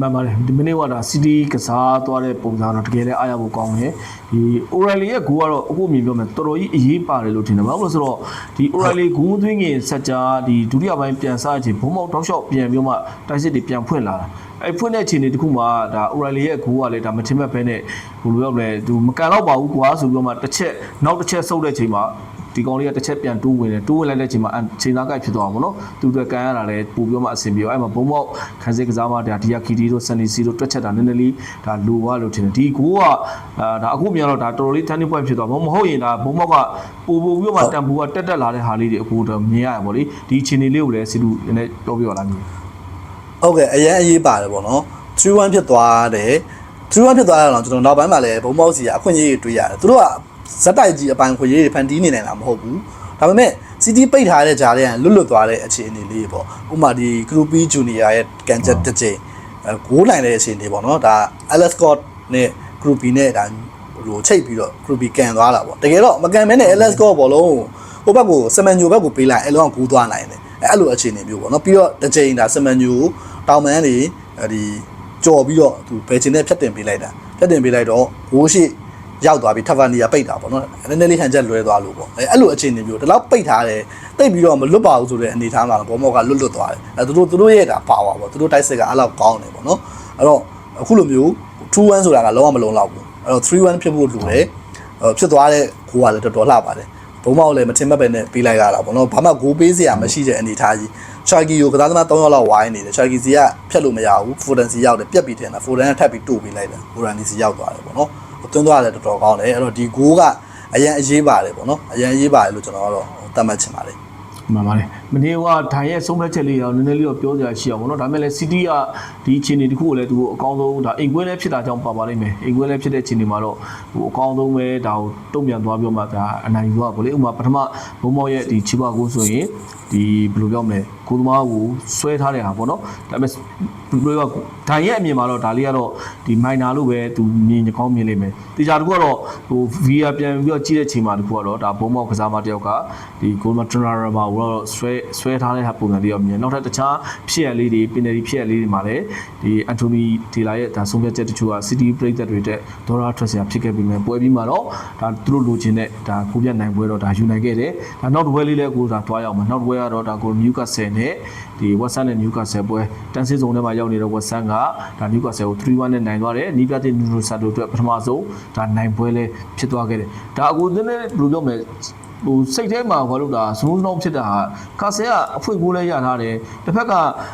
မှန်ပါတယ်ဒီမနေ့ကဒါ City ကစားသွားတဲ့ပုံစံတော့တကယ်လည်းအားရဖို့ကောင်းတယ်ဒီ O'Reilly ရဲ့ဂိုးကတော့အခုအမြင်ပြောမယ်တော်တော်ကြီးအရေးပါတယ်လို့ထင်တယ်ဘာလို့လဲဆိုတော့ဒီ O'Reilly ဂိုးသွင်းခင်ဆက်ကြားဒီဒုတိယပိုင်းပြန်စားခြင်းဘုံမောက်တောက်လျှောက်ပြန်ပြီးမှတိုက်စစ်တွေပြန်ဖွင့်လာတာ အဲ့ဖွင့်တဲ့အခြေအနေတခုမှဒါ O'Reilly ရဲ့ဂိုးကလည်းဒါမထင်မဲ့ဘဲနဲ့ဘယ်လိုပြောမလဲသူမကန်တော့ပါဘူးကွာဆိုပြီးတော့မှတစ်ချက်နောက်တစ်ချက်ဆုပ်တဲ့ချိန်မှာဒီကောင်လေးကတစ်ချက်ပြန်တိုးဝင်တယ်တိုးဝင်လိုက်တဲ့ချိန်မှာအချိန်သားကိုက်ဖြစ်သွားမှာပေါ့နော်သူတို့ကန်ရတာလည်းပို့ပြီးတော့မှအဆင်ပြေအဲ့မှာဘုံမောက်ခန်းစစ်ကစားမဒါဒီယာကီတီတို့ဆန်နီစီတို့တွက်ချက်တာနည်းနည်းလေးဒါလိုပါလို့ထင်တယ်ဒီကိုကအာဒါအခုမြန်တော့ဒါတော်တော်လေး turning point ဖြစ်သွားမဟုတ်ရင်ဒါဘုံမောက်ကပို့ပို့ပြီးတော့မှတန်ဖိုးကတက်တက်လာတဲ့ဟာလေးတွေအခုတော့မြင်ရရပါလေဒီအခြေအနေလေးကိုလည်းစီလူနည်းနည်းပြောပြပါလားမြေ ဟုတ်ကဲ့အရင်အရေးပါတယ်ပေါ့နော်3-1ဖြစ်သွားတယ်3-1ဖြစ်သွားတယ်တော့ကျွန်တော်နောက်ပိုင်းမှာလည်းဘုံမောက်စီကအခွင့်အရေးတွေတွေ့ရတယ်သူတို့ကဇက်တိုက်ကြီးအပိုင်းခွင့်ရေးတွေဖန်တီးနေနိုင်တာမဟုတ်ဘူးဒါပေမဲ့ CD ပိတ်ထားတဲ့ဂျားတွေကလွတ်လွတ်သွားတဲ့အခြေအနေလေးပေါ့ဥပမာဒီ Groupie Junior ရဲ့ကန်ချက်တစ်ချိန်အဲဂိုးနိုင်တဲ့အခြေအနေပေါ့နော်ဒါ Alex Scott နဲ့ Groupie နဲ့ဒါဟိုချိတ်ပြီးတော့ Groupie ကန်သွားတာပေါ့တကယ်တော့မကန်မဲနဲ့ Alex Scott ဘောလုံးဟိုဘက်ကိုစမန်ညိုဘက်ကိုပေးလိုက်အဲ့လုံးကဂိုးသွားနိုင်တယ်အဲအဲ့လိုအခြေအနေမျိုးပေါ့နော်ပြီးတော့တစ်ချိန်ဒါစမန်ညို တောင်မန်းနေဒီကြော်ပြီးတော့သူဘယ်ချိန်နဲ့ဖြတ်တင်ပေးလိုက်တာဖြတ်တင်ပေးလိုက်တော့ဂိုးရှိရောက်သွားပြီထပ်ဗန်နီယာပိတ်တာပေါ့နော်နည်းနည်းလေးဟန်ချက်လွဲသွားလို့ပေါ့အဲအဲ့လိုအခြေအနေမျိုးဒီလောက်ပိတ်ထားတယ်တိတ်ပြီးတော့မလွတ်ပါဘူးဆိုတဲ့အနေထားမှာဘောမောက်ကလွတ်လွတ်သွားတယ်အဲသူတို့သူတို့ရဲ့ဒါပါဝါပေါ့သူတို့တိုက်စစ်ကအဲ့လောက်ကောင်းတယ်ပေါ့နော်အဲ့တော့အခုလိုမျိုး2-1ဆိုတာကလုံးဝမလုံးတော့ဘူးအဲ့တော့3-1ဖြစ်ဖို့လိုတယ်ဟိုဖြစ်သွားတဲ့ဂိုးကလည်းတော်တော်လှပါတယ်ဘုံမောက်လည်းမထင်မဲ့ပဲနဲ့ပေးလိုက်ရတာပေါ့နော်ဘာမှဂိုးပေးစရာမရှိတဲ့အနေထားကြီး ချာကီကိုကစားသမား3ယောက်လောက်ဝိုင်းနေတယ်ချာကီစီကဖြတ်လို့မရဘူးဖိုဒန်စီရောက်တယ်ပြက်ပြီးတင်တာဖိုဒန်ကထပ်ပြီးတူပေးလိုက်တယ်ဖိုဒန်စီရောက်သွားတယ်ပေါ့နော်သွင်းသွားတယ်တော်တော်ကောင်းတယ်အဲ့တော့ဒီဂိုးကအရန်အရေးပါတယ်ပေါ့နော်အရန်အရေးပါတယ်လို့ကျွန်တော်ကတော့သတ်မှတ်ချင်ပါတယ်မှန်ပါတယ်မနေ့ကဒိုင်ရဲ့ဆုံးဖြတ်ချက်လေးတော့နည်းနည်းလေးတော့ပြောစရာရှိအောင်ပေါ့နော်ဒါပေမဲ့လည်း City ကဒီအခြေအနေတခုကိုလည်းသူအကောင်းဆုံးဒါအိမ်ကွင်းလည်းဖြစ်တာကြောင့်ပါပါလိမ့်မယ်အိမ်ကွင်းလည်းဖြစ်တဲ့အခြေအနေမှာတော့ဟိုအကောင်းဆုံးပဲဒါကိုတုံ့ပြန်သွားပြီးတော့မှဒါအနိုင်ယူရပါလေဥပမာပထမဘုံမောက်ရဲ့ဒီချီပါကိုဆိုရင်ဒီဘယ်လိုပြောမလဲ ကိုသမားကိုဆွဲထားတဲ့ဟာပေါ့နော်ဒါပေမဲ့ဘယ်လိုပြောဒိုင်ရဲ့အမြင်မှာတော့ဒါလေးကတော့ဒီမိုင်နာလို့ပဲသူမြင်ကောင်းမြင်လိမ့်မယ်တေချာတခုကတော့ဟို VR ပြန်ပြီးတော့ကြည့်တဲ့ချိန်မှာတခုကတော့ဒါဘုံမောက်ကစားမတယောက်ကဒီဂိုးမထရရာမှာတော့ဆွဲဆွဲထားတဲ့ဟာပုံစံလေးတော့မြင်နောက်ထပ်တခြားဖြစ်ရလေးတွေပင်နယ်ဖြစ်ရလေးတွေမှာလည်းဒီအန်တိုနီဒီလာရဲ့ဒါဆုံးဖြတ်ချက်တချို့က City ပရိသတ်တွေတက်ဒေါ်လာထွက်စရာဖြစ်ခဲ့ပြီးမှပွဲပြီးမှတော့ဒါသူတို့လိုချင်တဲ့ဒါကိုပြတ်နိုင်ပွဲတော့ဒါယူနိုင်ခဲ့တယ်ဒါနောက်တစ်ပွဲလေးလည်းကိုဒါတွားရောက်မှာနောက်တစ်ပွဲကတော့ဒါကို Newcastle နဲ့ဒီ Western နဲ့ Newcastle ပွဲတန်ဆင်းစုံထဲမှာရောက်နေတဲ့ Western ကဒါ Newcastle ကို3-1နဲ့နိုင်သွားတယ်နီးပြတဲ့ Nuno Santo အတွက်ပထမဆုံးဒါနိုင်ပွဲလေးဖြစ်သွားခဲ့တယ်ဒါအကူနည်းနည်းဘယ်လိုပြောမလဲ ဟိုစိတ်ထဲမှာဘာလို့ဒါစမူးနောင်းဖြစ်တာဟာကာဆယ်ကအဖွင့်ကိုလည်းရထားတယ်တစ်ဖက်က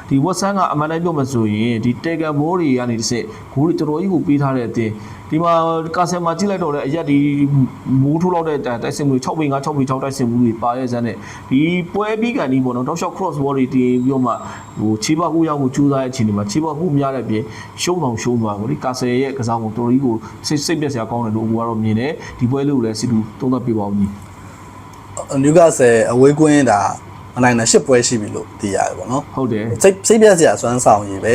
ဒီဝက်ဆန်ကအမှန်တိုင်းပြောမှဆိုရင်ဒီတေဂန်မိုးတွေကနေတစ်စစ်ဂိုးတွေတော်တော်ကြီးကိုပေးထားတဲ့အတင်းဒီမှာကာဆယ်မှာကြည့်လိုက်တော့လေအရက်ဒီမိုးထိုးလောက်တဲ့တိုက်စစ်မှု6ပေ9 6ပေ6တိုက်စစ်မှုတွေပါရဲ့ဇန်းနဲ့ဒီပွဲပြီးကန်ဒီပေါ့နော်တောက်လျှောက် cross ball တွေတင်ပြီးတော့မှဟိုခြေပေါက်ကိုရောက်မှုကြိုးစားတဲ့အချိန်တွေမှာခြေပေါက်ကိုများတဲ့အပြင်ရှုံးအောင်ရှုံးသွားပါဘူးဒီကာဆယ်ရဲ့ကစားပုံတော်တော်ကြီးကိုစိတ်စိတ်ပြက်စရာကောင်းတယ်လို့အကူကတော့မြင်တယ်ဒီပွဲလေးကိုလည်းစီတူသုံးသပ်ပြပါဦးညီ နယူကာဆယ်အဝေးကွင်းဒါအနိုင်နဲ့၈ပွဲရှိပြီလို့သိရတယ်ပေါ့နော်ဟုတ်တယ်စိတ်စိတ်ပြတ်စရာစွမ်းဆောင်ရည်ပဲ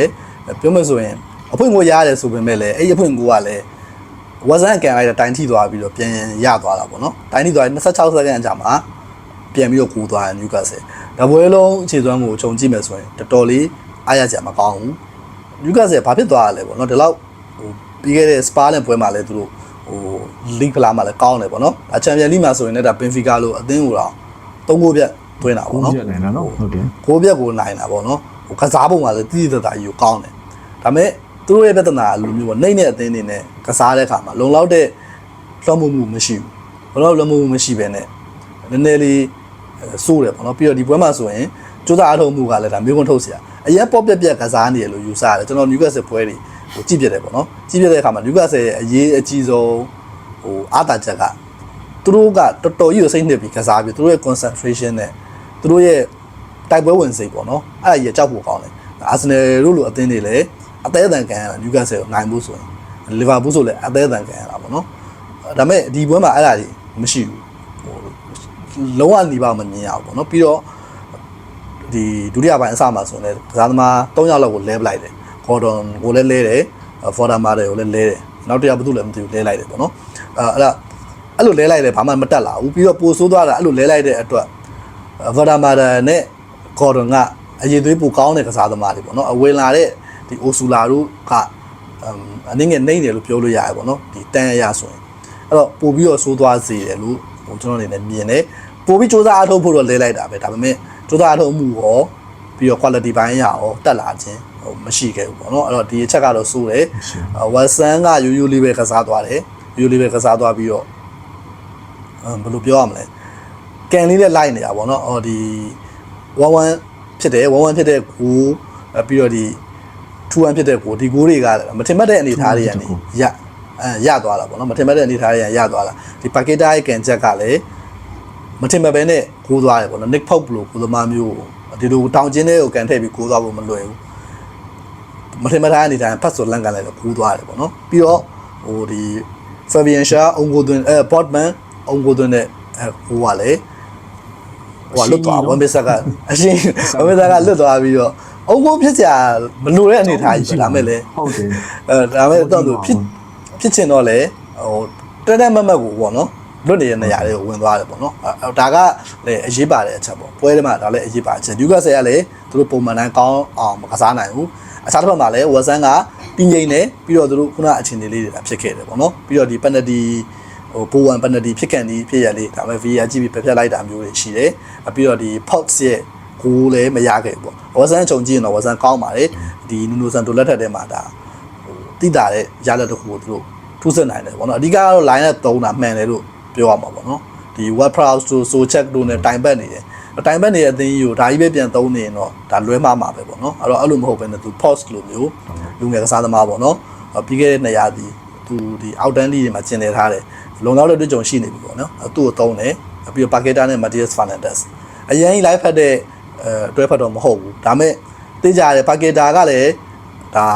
ပြောမယ်ဆိုရင်အဖွင့်ကိုရတယ်ဆိုပေမဲ့လည်းအဲ့ဒီအဖွင့်ကိုကလည်းဝဇန်ကန်လိုက်တဲ့တိုင်းထိသွားပြီးတော့ပြန်ရသွားတာပေါ့နော်တိုင်းထိသွား26စက္ကန့်ကြာမှာပြန်ပြီးတော့ကူသွားတယ်နယူကာဆယ်ဒါပွဲလုံးအခြေစွမ်းကိုခြုံကြည့်မယ်ဆိုရင်တော်တော်လေးအားရစရာမကောင်းဘူးနယူကာဆယ်ဘာဖြစ်သွားရလဲပေါ့နော်ဒီလောက်ဟိုပြီးခဲ့တဲ့စပါးနဲ့ပွဲမှာလည်းသူတို့ ဟိုလီဂ်ဖလာမှာလည်းကောင်းတယ်ပေါ့နော်ဒါချန်ပီယံလိမှာဆိုရင်လည်းဒါဘင်ဖီကာလို့အသင်းကိုတော့သုံးကိုပြတ်သွင်းတာ ကို ပေါ့နော် ပြနိုင်တာနော်ဟုတ်တယ် ကိုပြက်ကိုနိုင်တာပေါ့နော်ဟိုကစားပုံကလည်းတိတိတတ်တာကြီးကိုကောင်းတယ်ဒါပေမဲ့သူတို့ရဲ့ပြဿနာကလူမျိုးပေါ့နှိမ့်တဲ့အသင်းတွေနဲ့ကစားတဲ့အခါမှာလုံလောက်တဲ့လွှမ်းမိုးမှုမရှိဘူးဘယ်တော့လွှမ်းမိုးမှုမရှိဘဲနဲ့နည်းနည်းလေးအဲစိုးတယ်ပေါ့နော်ပြီးတော့ဒီပွဲမှာဆိုရင်ကြိုးစားအထောက်မှုကလည်းဒါမျိုးခွန်းထုတ်เสียအရင်ပေါ့ပြက်ပြက်ကစားနေရလို့ယူဆရတယ်ကျွန်တော်နယူကက်ဆယ်ပွဲတွေ ဟိုကြည့်ပြတယ်ပေါ့နော်ကြည့်ပြတဲ့အခါမှာနယူကက်ဆယ်ရဲ့အရေးအကြီးဆုံးဟိုအားတာချက်ကသူတို့ကတော်တော်ကြီးကိုစိတ်နှစ်ပြီးကစားပြီးသူတို့ရဲ့ concentration နဲ့သူတို့ရဲ့တိုက်ပွဲဝင်စိတ်ပေါ့နော်အဲ့ဒါကြီးကြောက်ဖို့ကောင်းတယ်အာဆင်နယ်တို့လိုအသင်းတွေလည်းအသေးအတန်ကန်ရတာနယူကာဆယ်ကိုနိုင်ဖို့ဆိုရင်လီဗာပူးဆိုလည်းအသေးအတန်ကန်ရတာပေါ့နော်ဒါပေမဲ့ဒီပွဲမှာအဲ့ဒါကြီးမရှိဘူးဟိုလုံးဝနေပါမမြင်ရဘူးပေါ့နော်ပြီးတော့ဒီဒုတိယပိုင်းအစမှာဆိုရင်ကစားသမား3ယောက်လောက်ကိုလဲပလိုက်တယ် ဂေါ်ဒွန်ကိုလည်းလဲတယ်ဖော်ဒါမာတယ်ကိုလည်းလဲတယ်နောက်တစ်ယောက်ဘာလို့လဲမသိဘူးလဲလိုက်တယ်ပေါ့နော်အဲအဲ့ဒါအဲ့လိုလဲလိုက်တယ်ဘာမှမတက်လာဘူးပြီးတော့ပိုဆိုးသွားတာအဲ့လိုလဲလိုက်တဲ့အတွက်ဖော်ဒါမာတယ်နဲ့ဂေါ်ဒွန်ကအရေးသွေးပိုကောင်းတဲ့ကစားသမားတွေပေါ့နော်အဝင်လာတဲ့ဒီအိုဆူလာတို့ကအမ်အနည်းငယ်နှိမ့်တယ်လို့ပြောလို့ရတယ်ပေါ့နော်ဒီတန်ရရဆိုရင်အဲ့တော့ပို့ပြီးတော့ဆိုးသွားစေတယ်လို့ဟိုကျွန်တော်အနေနဲ့မြင်တယ်ပို့ပြီးစ조사အားထုတ်ဖို့တော့လဲလိုက်တာပဲဒါပေမဲ့စ조사အားထုတ်မှုရော ပြီးတော့ quality ဘိုင်းရရောတက်လာခြင်းဟိုမရှိခဲ့ဘူးပေါ့နော်အဲ့တော့ဒီအချက်ကတော့စိုးတယ်ဝက်ဆန်ကယူယူလေးပဲကစားသွားတယ်ယူယူလေးပဲကစားသွားပြီးတော့အမ်ဘယ်လိုပြောရမလဲကန်လေးနဲ့လိုက်နေတာပေါ့နော်အော်ဒီ1-1ဖြစ်တယ်1-1ဖြစ်တဲ့ကိုပြီးတော့ဒီ2-1ဖြစ်တဲ့ကိုဒီကိုတွေကမထင်မှတ်တဲ့အနေအထားတွေကနေရအဲရသွားတာပေါ့နော်မထင်မှတ်တဲ့အနေအထားတွေကရသွားတာဒီပါကက်တာရဲ့ကန်ချက်ကလည်းမထင်မှတ်ဘဲနဲ့ကိုးသွားတယ်ပေါ့နော် Nick Pope လို့ကိုသမားမျိုး ဒီလိုတောင်ကျင်းတဲ့ကိုကန်ထည့်ပြီးကိုးသွားဖို့မလွယ်ဘူးမထင်မှတ်တဲ့အနေအထားဖတ်ဆိုလန့်ကန်လိုက်တော့ကိုးသွားတယ်ပေါ့နော်ပြီးတော့ဟိုဒီ Fabian Shah အုံကိုသွင်းအဲ Portman အုံကိုသွင်းတဲ့အဲဟိုကလည်းဟိုကလွတ်သွားဝမ်ဘစ်ဆာကအရှင်ဝမ်ဘစ်ဆာကလွတ်သွားပြီးတော့အုံကိုဖြစ်ကြမလိုတဲ့အနေအထားကြီးပဲဒါမဲ့လေဟုတ်တယ်အဲဒါမဲ့တော့သူဖြစ်ဖြစ်ချင်တော့လေဟိုတက်တက်မတ်မတ်ကိုပေါ့နော် လွတ်နေတဲ့နေရာတွေကိုဝင်သွားတယ်ပေါ့နော်အဲဒါကလည်းအရေးပါတဲ့အချက်ပေါ့ပွဲထဲမှာဒါလည်းအရေးပါအချက်ယူကဆယ်ကလည်းသူတို့ပုံမှန်တိုင်းကောင်းအောင်မကစားနိုင်ဘူးအခြားတစ်ဖက်မှာလည်းဝက်ဆန်ကတင်းငိမ့်နေပြီးတော့သူတို့ခုနအခြေအနေလေးတွေဖြစ်ခဲ့တယ်ပေါ့နော်ပြီးတော့ဒီပက်နတီဟိုပိုဝန်ပက်နတီဖြစ်ကန်ဒီဖြစ်ရလေးဒါပေမဲ့ VAR ကြည့်ပြီးပြပြလိုက်တာမျိုးတွေရှိတယ်ပြီးတော့ဒီ Fox ရဲ့ကိုလည်းမရခဲ့ဘူးပေါ့ဝက်ဆန်ခြုံကြည့်ရင်တော့ဝက်ဆန်ကောင်းပါတယ်ဒီနူနိုဆန်တိုလက်ထက်ထဲမှာဒါတိတာတဲ့ရလက်တစ်ခုကိုသူတို့ထုစက်နိုင်တယ်ပေါ့နော်အဓိကကတော့ line နဲ့သုံးတာမှန်တယ်လို့ ပြောရမှာပေါ့နော်ဒီ web browse တို့ so check တို့နဲ့တိုင်ပတ်နေတယ်တိုင်ပတ်နေတဲ့အသင်းကြီးကိုဒါကြီးပဲပြန်သုံးနေရင်တော့ဒါလွဲမှားမှာပဲပေါ့နော်အဲ့တော့အဲ့လိုမဟုတ်ဘဲနဲ့သူ post လိုမျိုးလူငယ်ကစားသမားပေါ့နော်ပြီးခဲ့တဲ့နေရာဒီသူဒီအောက်တန်းလေးတွေမှာကျင်နေထားတယ်လုံလောက်တဲ့တွေ့ကြုံရှိနေပြီပေါ့နော်သူ့ကိုသုံးတယ်ပြီးတော့ Paqueta နဲ့ Matias Fernandez အရင်ကြီး live ဖတ်တဲ့အဲတွဲဖတ်တော့မဟုတ်ဘူးဒါမဲ့သိကြတယ် Paqueta ကလည်းဒါ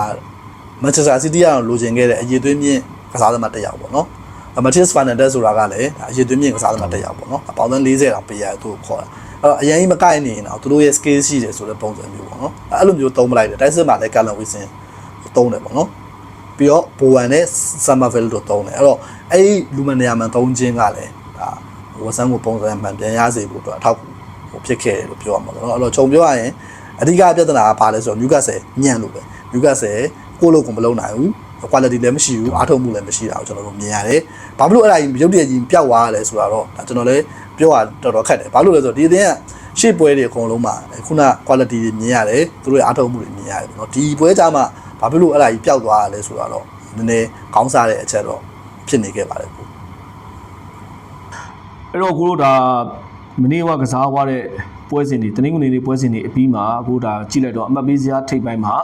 မန်ချက်စတာစီးတီးကတော့လိုချင်ခဲ့တဲ့အရေးသွေးမြင့်ကစားသမားတစ်ယောက်ပေါ့နော်အ မတ်တီစ်ဖာနန်ဒက်ဆိုတာကလည်းဒါအရေးသွေးမြင့်ကစားသမားတစ်ယောက်ပေါ့နော်အပေါင်းသန်း40တောင်ပေးရသူ့ကိုခေါ်တာအဲ့တော့အရင်ကြီးမကိုက်နေရင်တော့သူတို့ရဲ့ skill ရှိတယ်ဆိုတဲ့ပုံစံမျိုးပေါ့နော်အဲ့လိုမျိုးသုံးမလိုက်တယ်တိုက်စစ်မှာလည်းကာလန်ဝီစင်သုံးတယ်ပေါ့နော်ပြီးတော့ဘိုဝမ်နဲ့ဆမ်မာဗယ်တို့သုံးတယ်အဲ့တော့အဲ့ဒီလူမန်နီယာမန်သုံးခြင်းကလည်းဒါဝဆန်ကိုပုံစံမှန်ပြန်ရစေဖို့အတွက်အထောက်ဟိုဖြစ်ခဲ့တယ်လို့ပြောရမှာပေါ့နော်အဲ့တော့ခြုံပြောရရင်အဓိကပြဿနာကဘာလဲဆိုတော့နျူကတ်ဆယ်ညံ့လို့ပဲနျူကတ်ဆယ်ကိုလို့ကိုမလုံးနိုင်ဘူး quality လည်းမရှိဘူးအားထုတ်မှုလည်းမရှိတာကိုကျွန်တော်တို့မြင်ရတယ်။ဘာဖြစ်လို့အဲ့ဒါကြီးရုပ်တရက်ကြီးပျောက်သွားရလဲဆိုတာတော့ဒါကျွန်တော်လည်းပြောရတော်တော်ခက်တယ်။ဘာလို့လဲဆိုတော့ဒီအတင်းကရှေ့ပွဲတွေအကုန်လုံးမှာခုန quality တွေမြင်ရတယ်သူတို့ရဲ့အားထုတ်မှုတွေမြင်ရတယ်ပေါ့နော်။ဒီပွဲကြမှာဘာဖြစ်လို့အဲ့ဒါကြီးပျောက်သွားရလဲဆိုတာတော့နည်းနည်းကောင်းစားတဲ့အချက်တော့ဖြစ်နေခဲ့ပါတယ်ကိုအဲ့တော့ကိုတို့ဒါမနေ့ကကစားသွားတဲ့ ပွဲစဉ်တွေတနင်္ဂနွေနေ့ပွဲစဉ်တွေအပြီးမှာအခုဒါကြည့်လိုက်တော့အမှတ်ပေးစရာထိပ်ပိုင်းမှာ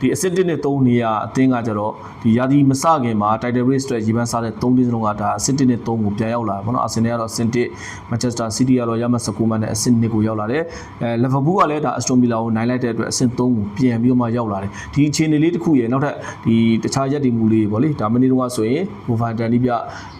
ဒီအစစ်1နဲ့3နေရအသင်းကကြတော့ဒီရာသီမစခင်မှာ title race အတွက်ရေပန်းစားတဲ့3သင်းစလုံးကဒါအစစ်1နဲ့3ကိုပြန်ရောက်လာတယ်ပေါ့နော်အာဆင်နယ်ကတော့အဆင့်1 Manchester City ကတော့ရမှတ်19မှတ်နဲ့အဆင့်2ကိုရောက်လာတယ်အဲ Liverpool ကလည်းဒါ Aston Villa ကိုနိုင်လိုက်တဲ့အတွက်အဆင့်3ကိုပြန်ပြီးတော့မှရောက်လာတယ်ဒီအခြေအနေလေးတစ်ခုရေနောက်ထပ်ဒီတခြားရက်တည်မှုလေးပေါ့လေဒါမနေ့တုန်းကဆိုရင် Wolverhampton ဒီပြ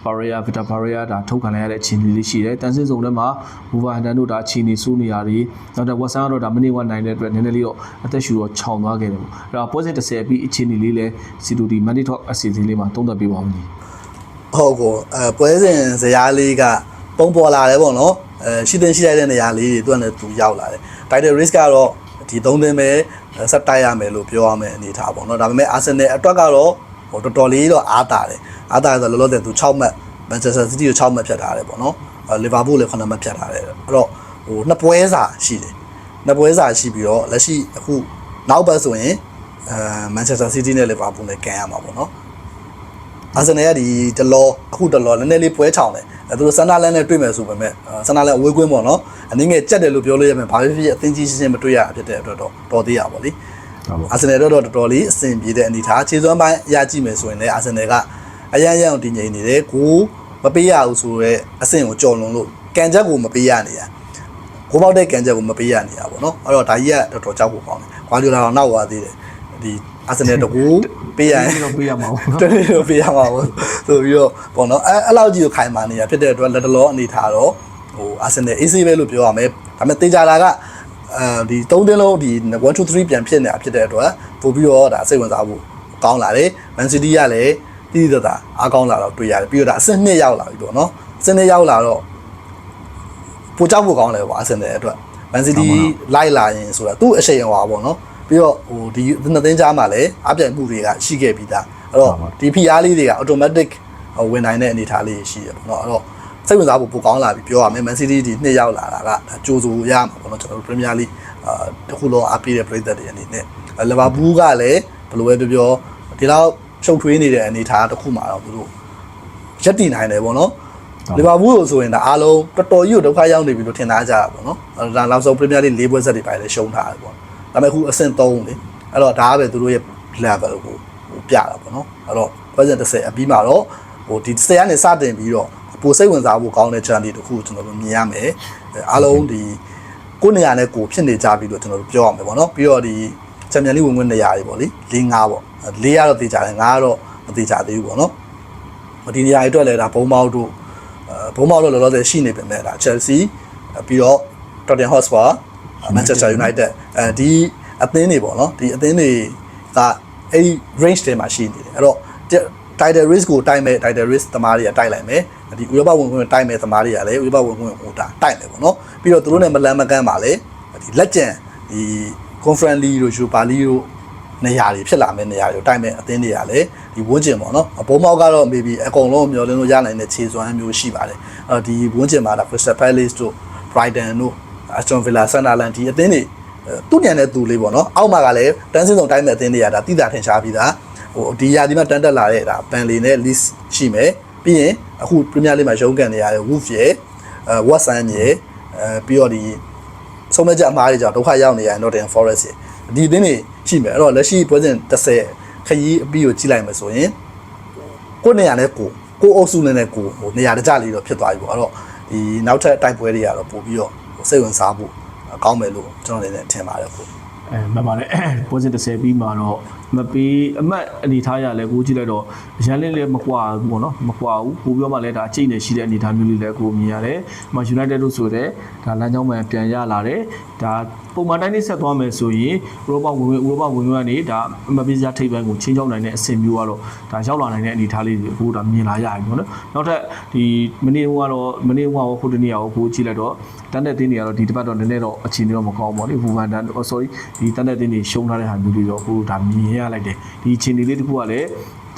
Barria Vita Barria ဒါထုတ်ခံလိုက်ရတဲ့အခြေအနေလေးရှိတယ်တန်ဆင်းစုံထဲမှာ Wolverhampton တို့ဒါအခြေအနေစိုးနေရတယ်နောက်တော့ Watson ကတော့ဒါမနေ့ကနိုင်တဲ့အတွက်နည်းနည်းလေးတော့အသက်ရှူတော့ခြောင်သွားခဲ့တယ်ပေါ့အဲ့တော့ပွဲစဉ်30အပြီးအခြေအနေလေးလဲစီတူဒီ Monday Talk အစီအစဉ်လေးမှာသုံးသပ်ပေးပါဦးညီဟုတ်ကောအဲပွဲစဉ်ဇယားလေးကပုံပေါ်လာတယ်ပေါ့နော်အဲရှိတင်ရှိလိုက်တဲ့နေရာလေးတွေသူကလည်းသူရောက်လာတယ် title risk ကတော့ဒီသုံးသင်းပဲဆက်တိုက်ရမယ်လို့ပြောရမယ်အနေထားပေါ့နော်ဒါပေမဲ့ Arsenal အတွက်ကတော့ဟိုတော်တော်လေးတော့အားတာတယ်အားတာဆိုတော့လောလောဆယ်သူ6မှတ် Manchester City ကို6မှတ်ဖြတ်ထားတယ်ပေါ့နော်အဲ Liverpool လည်း9မှတ်ဖြတ်ထားတယ်အဲ့တော့ ဟိုနှစ်ပွဲစာရှိတယ်နှစ်ပွဲစာရှိပြီးတော့လက်ရှိအခုနောက်ပတ်ဆိုရင်အဲ Manchester City နဲ့ Liverpool နဲ့ကန်ရမှာပေါ့နော်အာဆင်နယ်ကဒီတလောအခုတလောနည်းနည်းလေးပွဲချောင်းတယ်အဲသူတို့ဆန်နာလန်နဲ့တွေ့မယ်ဆိုပေမဲ့ဆန်နာလန်အဝေးကွင်းပေါ့နော်အနည်းငယ်ကြက်တယ်လို့ပြောလို့ရမယ်ဘာဖြစ်ဖြစ်အသင်းကြီးရှင်းရှင်းမတွေ့ရဖြစ်တဲ့အတွက်တော့တော်သေးရပါလိအာဆင်နယ်တော့တော်တော်လေးအဆင်ပြေတဲ့အနေထားခြေစွမ်းပိုင်းရကြည့်မယ်ဆိုရင်လည်းအာဆင်နယ်ကအရန်ရန်တည်ငြိမ်နေတယ်ကိုဟမပေးရဘူးဆိုတော့အဆင့်ကိုကြော်လွန်လို့ကန်ချက်ကိုမပေးရနေရ ဘိုးပေါက်တဲ့ကန်ချက်ကိုမပေးရနေရပေါ့နော်အဲ့တော့ဒါကြီးကတော်တော်ကြောက်ဖို့ကောင်းတယ်ဂွာဒီယိုလာတော့နောက်သွားသေးတယ်ဒီအာဆင်နယ်တကူပေးရရင်ဒီတော့ပေးရမှာပေါ့နော်တနေ့တော့ပေးရမှာပေါ့ဆိုပြီးတော့ပေါ့နော်အဲအဲ့လောက်ကြီးကိုခိုင်မာနေရဖြစ်တဲ့အတွက်လက်တလောအနေထားတော့ဟိုအာဆင်နယ် AC ပဲလို့ပြောရမယ်ဒါပေမဲ့တေချာလာကအဲဒီ၃တင်းလုံးဒီ1 2 3ပြန်ဖြစ်နေတာဖြစ်တဲ့အတွက်ပို့ပြီးတော့ဒါစိတ်ဝင်စားဖို့ကောင်းလာတယ် Man City ကလည်းတိတိတတ်တာအားကောင်းလာတော့တွေ့ရတယ်ပြီးတော့ဒါအဆင့်2ရောက်လာပြီပေါ့နော်အဆင့်2ရောက်လာတော့ ပိုကြောက်ဖို့ကောင်းတယ်ပေါ့အာဆင်နယ်အတွက် Man City လိုက်လာရင်ဆိုတာသူ့အရှိန်အဝါပေါ့နော်ပြီးတော့ဟိုဒီနှစ်သင်းကြားမှာလည်းအပြိုင်မှုတွေကရှိခဲ့ပြီးသားအဲ့တော့ဒီ PR လေးတွေက automatic ဟိုဝင်နိုင်တဲ့အနေအထားလေးရှိရပေါ့နော်အဲ့တော့စိတ်ဝင်စားဖို့ပိုကောင်းလာပြီပြောရမယ် Man City ဒီနှစ်ရောက်လာတာကဒါကြိုးစိုးရမှာပေါ့နော်ကျွန်တော်တို့ Premier League အာတစ်ခုလုံးအားပေးတဲ့ပြည်သက်တွေအနေနဲ့လီဗာပူးကလည်းဘယ်လိုပဲပြောပြောဒီလောက်ရှုပ်ထွေးနေတဲ့အနေအထားတစ်ခုမှာတော့သူတို့ရက်တည်နိုင်တယ်ပေါ့နော် လီဗာပူးလို့ဆိုရင်ဒါအားလုံးတော်တော်ကြီးကိုဒုက္ခရောက်နေပြီလို့ထင်သားကြတာပေါ့နော်အဲဒါနောက်ဆုံးပရီးမီးယားလိ၄ပွဲဆက်တွေပါလေရှုံးထားတယ်ပေါ့ဒါပေမဲ့အခုအဆင့်3လေအဲ့တော့ဒါကပဲသူတို့ရဲ့ level ကိုဟိုပြတာပေါ့နော်အဲ့တော့ present 30အပြီးမှာတော့ဟိုဒီ10ကနေစတင်ပြီးတော့ပိုစိတ်ဝင်စားဖို့ကောင်းတဲ့ channel တစ်ခုကျွန်တော်တို့မြင်ရမယ်အဲအားလုံးဒီကိုယ်နေရာနဲ့ကိုယ်ဖြစ်နေကြပြီလို့ကျွန်တော်တို့ပြောရမယ်ပေါ့နော်ပြီးတော့ဒီချန်ပီယံလိဝင်ဝင်နေရာတွေပေါ့လေ၄၅ပေါ့၄ကတော့တေချာတယ်၅ကတော့မတေချာသေးဘူးပေါ့နော်ဒီနေရာတွေအတွက်လည်းဒါဘုံမောက်တို့အဲ ဘုံမောက်လို့လောလောဆယ်ရှိနေပေမဲ့ဒါ Chelsea ပြီးတော့ Tottenham Hotspur Manchester United အဲဒီအသင်းတွေပေါ့နော်ဒီအသင်းတွေကအဲ့ range ထဲမှာရှိနေတယ်အဲ့တော့ title race ကိုတိုက်မဲ့ title race သမားတွေကတိုက်လိုက်မယ်ဒီဥရောပဝင်ခွင့်တိုက်မဲ့သမားတွေကလည်းဥရောပဝင်ခွင့်ဟိုတာတိုက်မယ်ပေါ့နော်ပြီးတော့သူတို့နဲ့မလန်မကန်းပါလေဒီလက်ကျန်ဒီ Conference League တို့ Europa League တို့ နေရာတွေဖြစ်လာမယ့်နေရာတွေတိုက်မဲ့အသင်းတွေကလည်းဒီဝန်းကျင်ပေါ့နော်အဘုံမောက်ကတော့ maybe အကုန်လုံးမျှော်လင့်လို့ရနိုင်တဲ့ခြေစွမ်းမျိုးရှိပါတယ်အဲ့တော့ဒီဝန်းကျင်မှာဒါ Crystal Palace တို့ Brighton တို့ Aston Villa Sunderland ဒီအသင်းတွေသူ့ညံတဲ့သူလေးပေါ့နော်အောက်မှာကလည်းတန်းစင်းစုံတိုက်မဲ့အသင်းတွေကဒါတိတာထင်ရှားပြီးသားဟိုဒီရာဒီမှာတန်းတက်လာတဲ့ဒါပန်လီနဲ့ list ရှိမယ်ပြီးရင်အခု Premier League မှာရုံးကန်နေရတဲ့ Wolves ရဲ့အဲ Watson ရဲ့အဲပြီးတော့ဒီဆုံးမချက်အမှားတွေကြောင့်ဒုက္ခရောက်နေရတဲ့ Nottingham Forest ရဲ့ဒီအသင်းတွေ ရှိမယ်အဲ့တော့လက်ရှိပွဲစဉ်30ခရီးအပြီးကိုကြည့်လိုက်မယ်ဆိုရင်ကိုယ့်နေရာနဲ့ကိုယ်ကိုယ်အုပ်စုနဲ့နဲ့ကိုယ်ဟိုနေရာတကြလေးတော့ဖြစ်သွားပြီပေါ့အဲ့တော့ဒီနောက်ထပ်တိုက်ပွဲတွေကတော့ပို့ပြီးတော့ဟိုစိတ်ဝင်စားဖို့ကောင်းမယ်လို့ကျွန်တော်လည်းထင်ပါတယ်ကိုအဲမှတ်ပါတယ်ပွဲစဉ်30ပြီးမှာတော့ မပေးအမှတ်အနေထားရလဲကိုကြည့်လိုက်တော့ရန်လင်းလည်းမကွာဘူးပေါ့နော်မကွာဘူးပိုပြောမှလည်းဒါအကျိတ်နဲ့ရှိတဲ့အနေထားမျိုးလေးလည်းကိုမြင်ရတယ်။မ United တို့ဆိုတဲ့ဒါလမ်းကြောင်းမှန်ပြန်ရလာတယ်။ဒါပုံမှန်တိုင်းလေးဆက်သွားမယ်ဆိုရင်ဥရောပဝင်ဝင်ဥရောပဝင်ဝင်ကနေဒါမပေးစရာထိပ်ပိုင်းကိုချင်းချောက်နိုင်တဲ့အဆင့်မျိုးကတော့ဒါရောက်လာနိုင်တဲ့အနေထားလေးကိုအခုဒါမြင်လာရပြီပေါ့နော်။နောက်ထပ်ဒီမနေ့ကတော့မနေ့ကတော့ဟိုတနေ့ရောကိုကြည့်လိုက်တော့တန်တဲ့တင်းတွေကတော့ဒီတစ်ပတ်တော့နည်းနည်းတော့အခြေအနေတော့မကောင်းပါဘူးလေဘူမန်တန် sorry ဒီတန်တဲ့တင်းတွေရှုံးထားတဲ့ဟာမျိုးတွေတော့အခုဒါမြင်ရလိုက်တယ်ဒီအခြေအနေလေးတစ်ခုကလည်း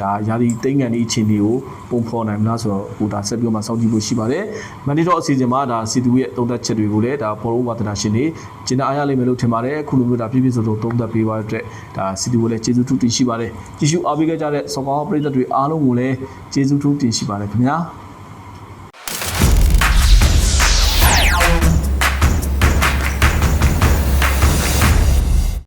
ဒါယာဒီတိတ်ငံဒီအခြေအနေကိုပုံဖော်နိုင်မလားဆိုတော့ဟိုဒါဆက်ပြီးမှစောင့်ကြည့်ဖို့ရှိပါတယ်မန်ဒီတော့အစီအစဉ်မှာဒါစီတူရဲ့သုံးသက်ချက်တွေကိုလည်းဒါဖော်လို့ဝါသနာရှင်တွေကျင်းအားရလိမ့်မယ်လို့ထင်ပါတယ်အခုလိုမျိုးဒါပြည့်ပြည့်စုံစုံသုံးသက်ပေးပါတဲ့အတွက်ဒါစီတူကိုလည်းကျေးဇူးတူတင်ရှိပါတယ်ကြည့်ရှုအားပေးကြတဲ့ဆောင်းကောင်းပရိသတ်တွေအားလုံးကိုလည်းကျေးဇူးတူတင်ရှိပါတယ်ခင်ဗျာ